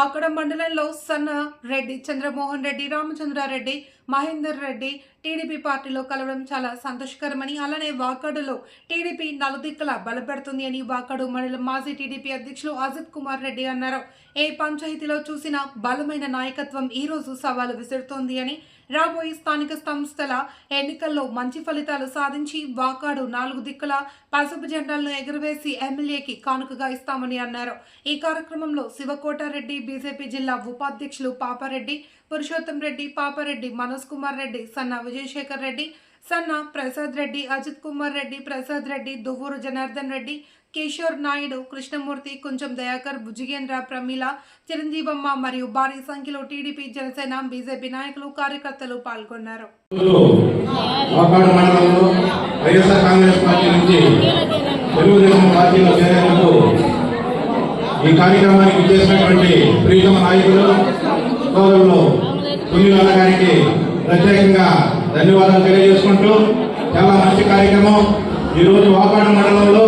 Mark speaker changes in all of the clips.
Speaker 1: వాకడ మండలంలో సన్న రెడ్డి చంద్రమోహన్ రెడ్డి రామచంద్రారెడ్డి మహేందర్ రెడ్డి టీడీపీ పార్టీలో కలవడం చాలా సంతోషకరమని అలానే వాకాడులో టీడీపీ నలుదిక్కల బలపెడుతుంది అని వాకాడు మండలం మాజీ టీడీపీ అధ్యక్షులు అజిత్ కుమార్ రెడ్డి అన్నారు. ఏ పంచాయతీలో చూసినా బలమైన నాయకత్వం ఈ రోజు సవాలు విసురుతోంది అని రాబోయే స్థానిక సంస్థల ఎన్నికల్లో మంచి ఫలితాలు సాధించి వాకాడు నాలుగు దిక్కుల పసుపు జెండాలను ఎగురవేసి ఎమ్మెల్యేకి కానుకగా ఇస్తామని అన్నారు. ఈ కార్యక్రమంలో శివకోటారెడ్డి బీజేపీ జిల్లా ఉపాధ్యక్షులు పాపారెడ్డి పురుషోత్తం రెడ్డి పాపారెడ్డి మనోజ్ కుమార్ రెడ్డి సన్న విజయశేఖర్ రెడ్డి సన్న ప్రసాద్ రెడ్డి అజిత్ కుమార్ రెడ్డి ప్రసాద్ రెడ్డి దువ్వూరు జనార్దన్ రెడ్డి కిషోర్ నాయుడు కృష్ణమూర్తి కొంచెం దయాకర్ భుజిగేంద్ర ప్రమీల చిరంజీవమ్మ మరియు భారీ సంఖ్యలో టీడీపీ జనసేన బీజేపీ నాయకులు కార్యకర్తలు పాల్గొన్నారు.
Speaker 2: ఈ కార్యక్రమానికి చేసినటువంటి ప్రియతమ నాయకులు సోదరులు పుణ్యుల ధన్యవాదాలు తెలియజేసుకుంటూ చాలా మంచి కార్యక్రమం. ఈరోజు వాకాడ మండలంలో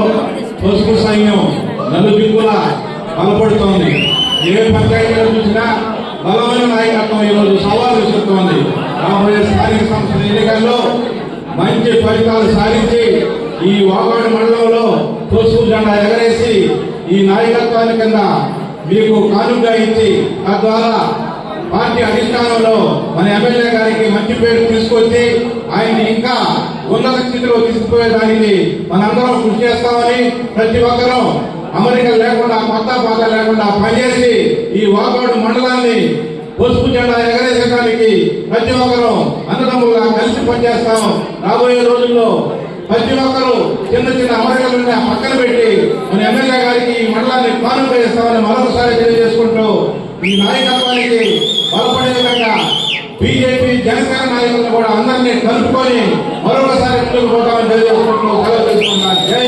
Speaker 2: పసుపు సైన్యం నలుదిక్కుల బలపడుతోంది. ఏ పంచాయతీలో చూసినా బలమైన నాయకత్వం ఈ రోజు సవాలు విసురుతోంది. రాబోయే స్థానిక సంస్థల ఎన్నికల్లో మంచి ఫలితాలు సాధించి ఈ వాగాడు మండలంలో పసుపు జెండా ఎగరేసి ఈ నాయకత్వాన్ని కింద మీకు కానుగా ఇచ్చి తద్వారా పార్టీ అధిష్టానంలో మన ఎమ్మెల్యే గారికి మంచి పేరు తీసుకొచ్చి ఆయన్ని ఇంకా ఉన్నత స్థితిలో తీసుకుపోయేదానికి మనందరం కృషి చేస్తామని ప్రతి ఒక్కరూ అమెరికా లేకుండా కొత్త పాత లేకుండా పనిచేసి ఈ వాగాడు మండలాన్ని పసుపు జెండా ఎగరేసడానికి ప్రతి ఒక్కరూ అన్నదమ్ములుగా కలిసి పనిచేస్తాం. రాబోయే రోజుల్లో ప్రతి ఒక్కరూ చిన్న చిన్న అమరికలున్న పక్కన పెట్టి మన ఎమ్మెల్యే గారికి ఈ మండలాన్ని పానం చేస్తామని మరొకసారి తెలియజేసుకుంటూ ఈ నాయకత్వానికి బీజేపీ జనసేన నాయకులను కూడా అందరినీ కలుపుకొని మరొకసారి ముందుకు పోతామని తెలియజేసుకుంటూ సెలవు తీసుకున్నాను జై